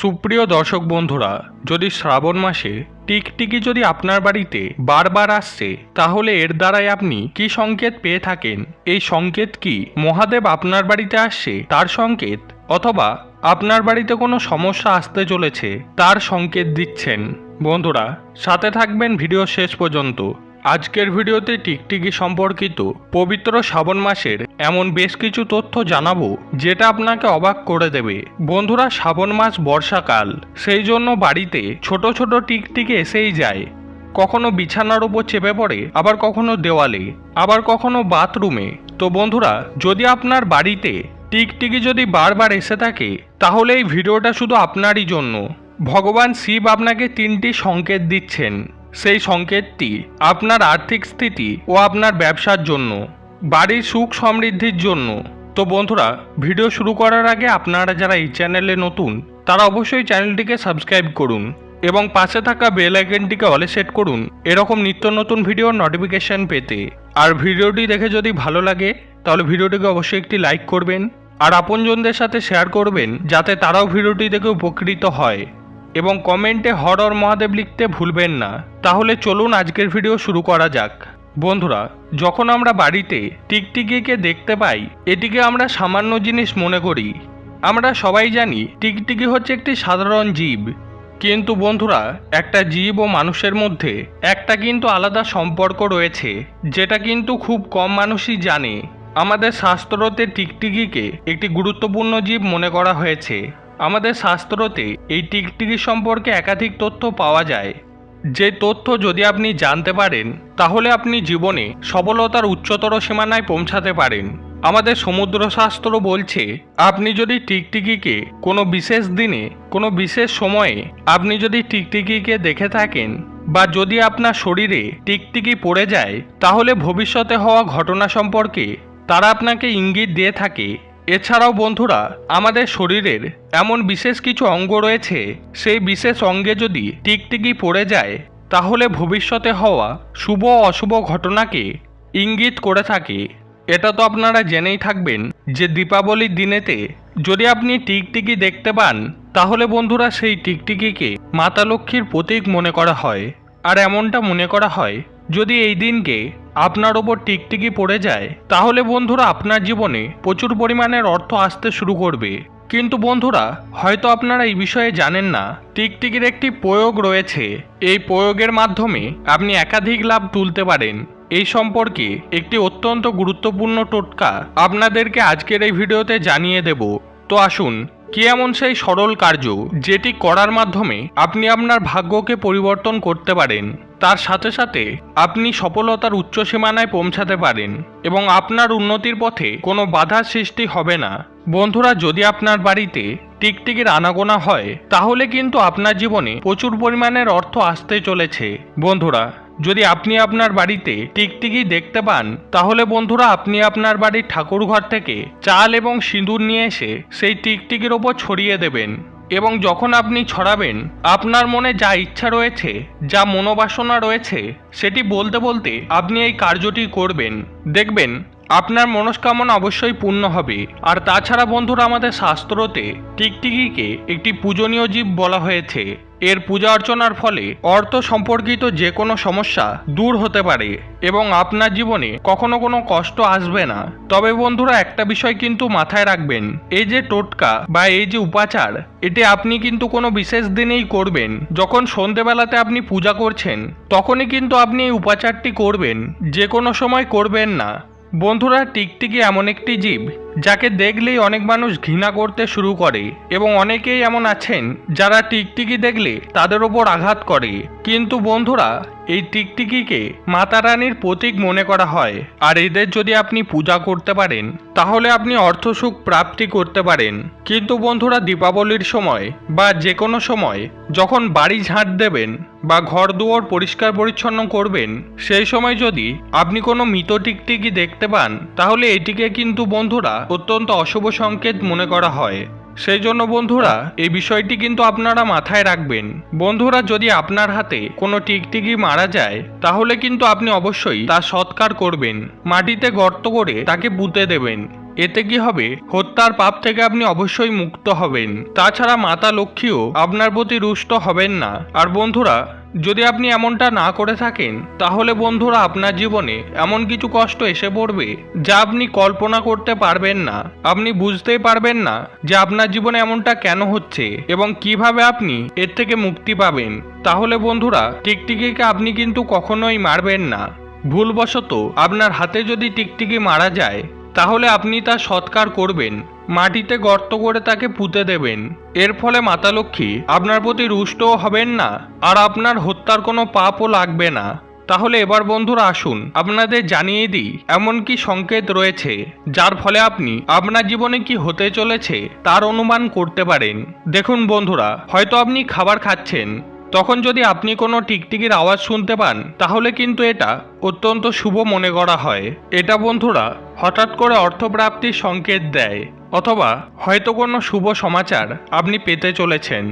সুপ্রিয় দর্শক বন্ধুরা, যদি শ্রাবণ মাসে টিকটিকি যদি আপনার বাড়িতে বারবার আসছে, তাহলে এর দ্বারাই আপনি কি সংকেত পেয়ে থাকেন? এই সংকেত কি মহাদেব আপনার বাড়িতে আসছে, তার সংকেত? অথবা আপনার বাড়িতে কোনো সমস্যা আসতে চলেছে, তার সংকেত দিচ্ছেন? বন্ধুরা, সাথে থাকবেন ভিডিও শেষ পর্যন্ত। আজকের ভিডিওতে টিকটিকি সম্পর্কিত পবিত্র শ্রাবণ মাসের এমন বেশ কিছু তথ্য জানাব, যেটা আপনাকে অবাক করে দেবে। বন্ধুরা, শ্রাবণ মাস বর্ষাকাল, সেই জন্য বাড়িতে ছোট ছোট টিকটিকি এসেই যায়। কখনো বিছানার উপর চেপে পড়ে, আবার কখনো দেওয়ালে, আবার কখনো বাথরুমে। তো বন্ধুরা, যদি আপনার বাড়িতে টিকটিকি যদি বারবার এসে থাকে, তাহলে এই ভিডিওটা শুধু আপনারই জন্য। ভগবান শিব আপনাকে তিনটি সংকেত দিচ্ছেন। সেই সংকেতটি আপনার আর্থিক স্থিতি ও আপনার ব্যবসার জন্য, বাড়ির সুখ সমৃদ্ধির জন্য। তো বন্ধুরা, ভিডিও শুরু করার আগে আপনারা যারা এই চ্যানেলে নতুন, তারা অবশ্যই চ্যানেলটিকে সাবস্ক্রাইব করুন এবং পাশে থাকা বেল আইকনটিকে অলে সেট করুন এরকম নিত্য নতুন ভিডিওর নোটিফিকেশন পেতে। আর ভিডিওটি দেখে যদি ভালো লাগে, তাহলে ভিডিওটিকে অবশ্যই একটি লাইক করবেন, আর আপনজনদের সাথে শেয়ার করবেন, যাতে তারাও ভিডিওটি দেখে উপকৃত হয়। এবং কমেন্টে হরর মহাদেব লিখতে ভুলবেন না। তাহলে চলুন আজকের ভিডিও শুরু করা যাক। বন্ধুরা, যখন আমরা বাড়িতে টিকটিকিকে দেখতে পাই, এটিকে আমরা সামান্য জিনিস মনে করি। আমরা সবাই জানি, টিকটিকি হচ্ছে একটি সাধারণ জীব। কিন্তু বন্ধুরা, একটা জীব ও মানুষের মধ্যে একটা কিন্তু আলাদা সম্পর্ক রয়েছে, যেটা কিন্তু খুব কম মানুষই জানে। আমাদের শাস্ত্রতে টিকটিকিকে একটি গুরুত্বপূর্ণ জীব মনে করা হয়েছে। আমাদের শাস্ত্রতে এই টিকটিকি সম্পর্কে একাধিক তথ্য পাওয়া যায়। যে তথ্য যদি আপনি জানতে পারেন, তাহলে আপনি জীবনে সফলতার উচ্চতর সীমানায় পৌঁছাতে পারেন। আমাদের সমুদ্রশাস্ত্র বলছে, আপনি যদি টিকটিকিকে কোনো বিশেষ দিনে, কোনো বিশেষ সময়ে আপনি যদি টিকটিকিকে দেখে থাকেন বা যদি আপনার শরীরে টিকটিকি পড়ে যায়, তাহলে ভবিষ্যতে হওয়া ঘটনা সম্পর্কে তারা আপনাকে ইঙ্গিত দিয়ে থাকে এছাড়াও বন্ধুরা, আমাদের শরীরের এমন বিশেষ কিছু অঙ্গ রয়েছে, সেই বিশেষ অঙ্গে যদি টিকটিকি পড়ে যায়, তাহলে ভবিষ্যতে হওয়া শুভ অশুভ ঘটনাকে ইঙ্গিত করে থাকে। এটা তো আপনারা জেনেই থাকবেন যে দীপাবলির দিনেতে যদি আপনি টিকটিকি দেখতে পান, তাহলে বন্ধুরা সেই টিকটিকিকে মাতা লক্ষ্মীর প্রতীক মনে করা হয়। আর এমনটা মনে করা হয় যদি এই দিনকে আপনার ওপর টিকটিকি পড়ে যায়, তাহলে বন্ধুরা আপনার জীবনে প্রচুর পরিমাণের অর্থ আসতে শুরু করবে। কিন্তু বন্ধুরা, হয়তো আপনারা এই বিষয়ে জানেন না, টিকটিকির একটি প্রয়োগ রয়েছে। এই প্রয়োগের মাধ্যমে আপনি একাধিক লাভ তুলতে পারেন। এই সম্পর্কে একটি অত্যন্ত গুরুত্বপূর্ণ টোটকা আপনাদেরকে আজকের এই ভিডিওতে জানিয়ে দেব। তো আসুন কি এমন সেই সরল কার্য যেটি করার মাধ্যমে আপনি আপনার ভাগ্যকে পরিবর্তন করতে পারেন? তার সাথে সাথে আপনি সফলতার উচ্চ সীমানায় পৌঁছাতে পারেন এবং আপনার উন্নতির পথে কোনো বাধা সৃষ্টি হবে না। বন্ধুরা, যদি আপনার বাড়িতে টিকটিকির আনাগোনা হয়, তাহলে কিন্তু আপনার জীবনে প্রচুর পরিমাণের অর্থ আসতে চলেছে। বন্ধুরা যদি আপনি আপনার বাড়িতে টিকটিকি দেখতে পান, তাহলে বন্ধুরা আপনি আপনার বাড়ির ঠাকুরঘর থেকে চাল এবং সিঁদুর নিয়ে এসে সেই টিকটিকির ওপর ছড়িয়ে দেবেন এবং যখন আপনি ছড়াবেন, আপনার মনে যা ইচ্ছা রয়েছে, যা মনোবাসনা রয়েছে, সেটি বলতে বলতে আপনি এই কার্যটি করবেন। দেখবেন, আপনার মনস্কামনা অবশ্যই পূর্ণ হবে। আর তাছাড়া বন্ধুরা, আমাদের শাস্ত্রতে টিকটিকিকে একটি পূজনীয় জীব বলা হয়েছে। এর পূজা অর্চনার ফলে অর্থ সম্পর্কিত যে কোনো সমস্যা দূর হতে পারে এবং আপনার জীবনে কখনো কোনো কষ্ট আসবে না। তবে বন্ধুরা, একটা বিষয় কিন্তু মাথায় রাখবেন। এই যে টোটকা বা এই যে উপাচার, এটি আপনি কিন্তু কোনো বিশেষ দিনেই করবেন। যখন সন্ধেবেলাতে আপনি পূজা করছেন, তখনই কিন্তু আপনি এই উপাচারটি করবেন। যে কোনো সময় করবেন না। বন্ধুরা, টিকটিকি এমন একটি জীব যাকে দেখলেই অনেক মানুষ ঘৃণা করতে শুরু করে এবং অনেকেই এমন আছেন যারা টিকটিকি দেখলে তাদের ওপর আঘাত করে। কিন্তু বন্ধুরা, এই টিকটিকিকে মাতা রানীর প্রতীক মনে করা হয়। আর এদের যদি আপনি পূজা করতে পারেন, তাহলে আপনি অর্থসুখ প্রাপ্তি করতে পারেন। কিন্তু বন্ধুরা, দীপাবলির সময় বা যে কোনো সময় যখন বাড়ি ঝাঁট দেবেন বা ঘর দুয়ার পরিষ্কার পরিচ্ছন্ন করবেন, সেই সময় যদি আপনি কোনো মৃত টিকটিকি দেখতে পান, তাহলে এটিকে কিন্তু বন্ধুরা অত্যন্ত অশুভ সংকেত মনে করা হয়। সেই জন্য বন্ধুরা, এই বিষয়টি কিন্তু আপনারা মাথায় রাখবেন। বন্ধুরা, যদি আপনার হাতে কোনো টিকটিকি মারা যায়, তাহলে কিন্তু আপনি অবশ্যই তা সৎকার করবেন। মাটিতে গর্ত করে তাকে পুঁতে দেবেন। এতে কি হবে? হত্যার পাপ থেকে আপনি অবশ্যই মুক্ত হবেন। তাছাড়া মাতা লক্ষ্মীও আপনার প্রতি রুষ্ট হবেন না। আর বন্ধুরা, যদি আপনি এমনটা না করে থাকেন, তাহলে বন্ধুরা আপনার জীবনে এমন কিছু কষ্ট এসে পড়বে যা আপনি কল্পনা করতে পারবেন না। আপনি বুঝতেই পারবেন না যে আপনার জীবনে এমনটা কেন হচ্ছে এবং কীভাবে আপনি এর থেকে মুক্তি পাবেন। তাহলে বন্ধুরা, টিকটিকিকে আপনি কিন্তু কখনোই মারবেন না। ভুলবশত আপনার হাতে যদি টিকটিকি মারা যায় তাহলে আপনি তা সৎকার করবেন। মাটিতে গর্ত করে তাকে পুঁতে দেবেন। এর ফলে মাতা লক্ষ্মী, আপনার প্রতি রুষ্টও হবেন না, আর আপনার হত্যার কোনো পাপও লাগবে না। তাহলে এবার বন্ধুরা আসুন, আপনাদের জানিয়ে দিই, এমন কি সংকেত রয়েছে, যার ফলে আপনি আপনার জীবনে কি হতে চলেছে, তার অনুমান করতে পারেন। দেখুন বন্ধুরা, হয়তো আপনি খাবার খাচ্ছেন তখন যদি আপনি কোনো টিকটিকির আওয়াজ শুনতে পান, তাহলে কিন্তু এটা অত্যন্ত শুভ মনে করা হয়। এটা বন্ধুরা হঠাৎ করে অর্থপ্রাপ্তির সংকেত দেয়, অথবা হয়তো কোনো শুভ সমাচার আপনি পেতে চলেছেন,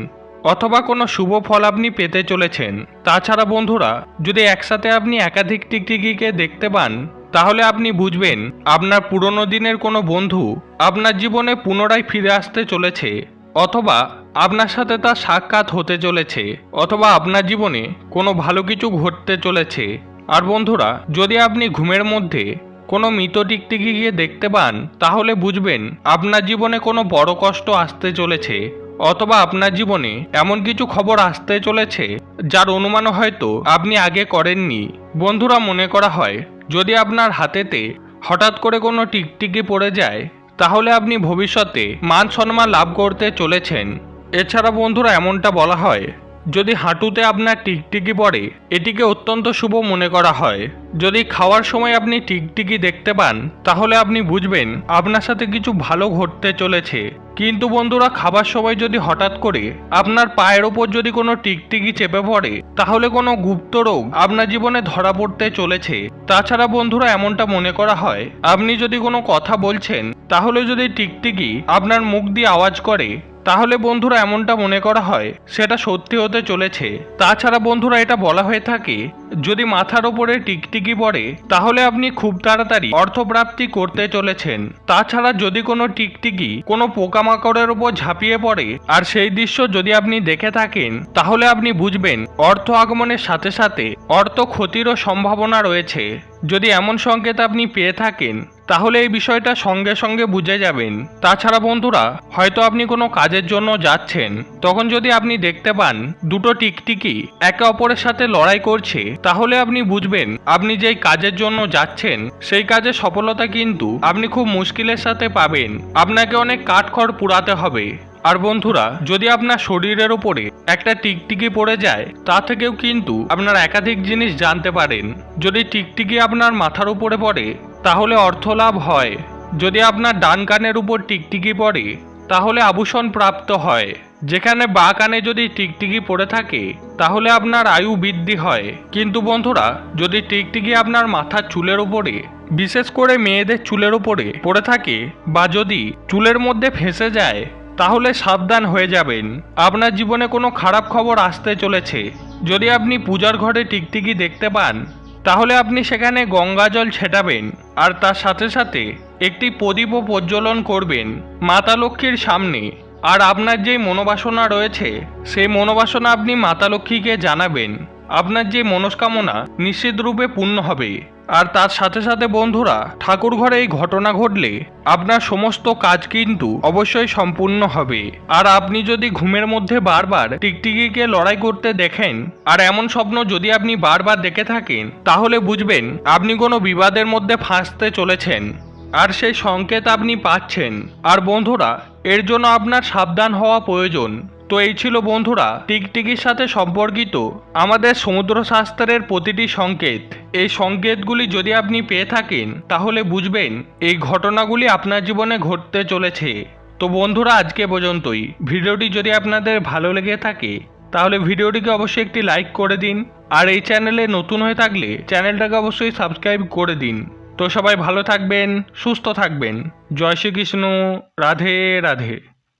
অথবা কোনো শুভ ফল আপনি পেতে চলেছেন। তাছাড়া বন্ধুরা, যদি একসাথে আপনি একাধিক টিকটিকিকে দেখতে পান, তাহলে আপনি বুঝবেন, আপনার পুরনো দিনের কোনো বন্ধু আপনার জীবনে পুনরায় ফিরে আসতে চলেছে। অথবা আপনার সাথে তার সাক্ষাৎ হতে চলেছে, অথবা আপনার জীবনে কোনো ভালো কিছু ঘটতে চলেছে। আর বন্ধুরা, যদি আপনি ঘুমের মধ্যে কোনো মৃত টিকটিকি গিয়ে দেখতে পান, তাহলে বুঝবেন আপনার জীবনে কোনো বড় কষ্ট আসতে চলেছে, অথবা আপনার জীবনে এমন কিছু খবর আসতে চলেছে, যার অনুমান হয়তো আপনি আগে করেননি। বন্ধুরা, মনে করা হয়, যদি আপনার হাতেতে হঠাৎ করে কোনো টিকটিকি পড়ে যায় তাহলে আপনি ভবিষ্যতে মান সম্মান লাভ করতে চলেছেন। এছাড়া বন্ধুরা এমনটা বলা হয় যদি হাঁটুতে আপনার টিকটিকি পড়ে, এটিকে অত্যন্ত শুভ মনে করা হয়। যদি খাওয়ার সময় আপনি টিকটিকি দেখতে পান, তাহলে আপনি বুঝবেন আপনার সাথে কিছু ভালো ঘটতে চলেছে। কিন্তু বন্ধুরা, খাবার সময় যদি হঠাৎ করে আপনার পায়ের ওপর যদি কোনো টিকটিকি চেপে পড়ে, তাহলে কোনো গুপ্ত রোগ আপনার জীবনে ধরা পড়তে চলেছে। তাছাড়া বন্ধুরা, এমনটা মনে করা হয়, আপনি যদি কোনো কথা বলছেন, তাহলে যদি টিকটিকি আপনার মুখ দিয়ে আওয়াজ করে তাহলে বন্ধুরা এমনটা মনে করা হয়? সেটা সত্যি হতে চলেছে। তাছাড়া বন্ধুরা এটা বলা হয়ে থাকে, যদি মাথার ওপরে টিকটিকি পড়ে, তাহলে আপনি খুব তাড়াতাড়ি অর্থপ্রাপ্তি করতে চলেছেন। তাছাড়া যদি কোনো টিকটিকি কোনো পোকামাকড়ের ওপর ঝাঁপিয়ে পড়ে, আর সেই দৃশ্য যদি আপনি দেখে থাকেন, তাহলে আপনি বুঝবেন অর্থ আগমনের সাথে সাথে অর্থ ক্ষতিরও সম্ভাবনা রয়েছে। যদি এমন সংকেত আপনি পেয়ে থাকেন তাহলে এই বিষয়টা সঙ্গে সঙ্গে বুঝে যাবেন। তাছাড়া বন্ধুরা, হয়তো আপনি কোনো কাজের জন্য যাচ্ছেন। তখন যদি আপনি দেখতে পান দুটো টিকটিকি একে অপরের সাথে লড়াই করছে, তাহলে আপনি বুঝবেন আপনি যেই কাজের জন্য যাচ্ছেন, সেই কাজে সফলতা কিন্তু আপনি খুব মুশকিলের সাথে পাবেন। আপনাকে অনেক কাঠখড় পুরাতে হবে। আর বন্ধুরা, যদি আপনার শরীরের উপরে একটা টিকটিকি পড়ে যায়, তা থেকেও কিন্তু আপনার একাধিক জিনিস জানতে পারেন। যদি টিকটিকি আপনার মাথার উপরে পড়ে তাহলে অর্থ লাভ হয়। যদি আপনার ডান কানের উপর টিকটিকি পড়ে, তাহলে আভূষণ প্রাপ্ত হয়। যেখানে বা কানে যদি টিকটিকি পড়ে থাকে, তাহলে আপনার আয়ু বৃদ্ধি হয়। কিন্তু বন্ধুরা, যদি টিকটিকি আপনার মাথার চুলের উপরে, বিশেষ করে মেয়েদের চুলের উপরে পড়ে থাকে বা যদি চুলের মধ্যে ফেসে যায়, তাহলে সাবধান হয়ে যাবেন। আপনার জীবনে কোনো খারাপ খবর আসতে চলেছে। যদি আপনি পূজার ঘরে টিকটিকি দেখতে পান তাহলে আপনি সেখানে গঙ্গা জল ছেটাবেন, আর তার সাথে সাথে একটি প্রদীপও প্রজ্বলন করবেন মাতা লক্ষ্মীর সামনে। আর আপনার যেই মনোবাসনা রয়েছে, সেই মনোবাসনা আপনি মাতা লক্ষ্মীকে জানাবেন। আপনার যে মনস্কামনা নিশ্চিত রূপে পূর্ণ হবে। আর তার সাথে সাথে বন্ধুরা, ঠাকুর ঘরে এই ঘটনা ঘটলে আপনার সমস্ত কাজ কিন্তু অবশ্যই সম্পূর্ণ হবে। আর আপনি যদি ঘুমের মধ্যে বারবার টিকটিকিকে লড়াই করতে দেখেন, আর এমন স্বপ্ন যদি আপনি বারবার দেখে থাকেন, তাহলে বুঝবেন আপনি কোনো বিবাদের মধ্যে ফাঁসতে চলেছেন। আর সেই সংকেত আপনি পাচ্ছেন। আর বন্ধুরা, এর জন্য আপনার সাবধান হওয়া প্রয়োজন। তো এই ছিল বন্ধুরা টিকটিকির সাথে সম্পর্কিত আমাদের সমুদ্র শাস্ত্রের প্রতিটি সংকেত। এই সংকেতগুলি যদি আপনি পেয়ে থাকেন, তাহলে বুঝবেন এই ঘটনাগুলি আপনার জীবনে ঘটতে চলেছে। তো বন্ধুরা, আজকে পর্যন্তই। ভিডিওটি যদি আপনাদের ভালো লেগে থাকে, তাহলে ভিডিওটিকে অবশ্যই একটি লাইক করে দিন। আর এই চ্যানেলে নতুন হয়ে থাকলে চ্যানেলটাকে অবশ্যই সাবস্ক্রাইব করে দিন। তো সবাই ভালো থাকবেন, সুস্থ থাকবেন। জয় শ্রীকৃষ্ণ। রাধে রাধে।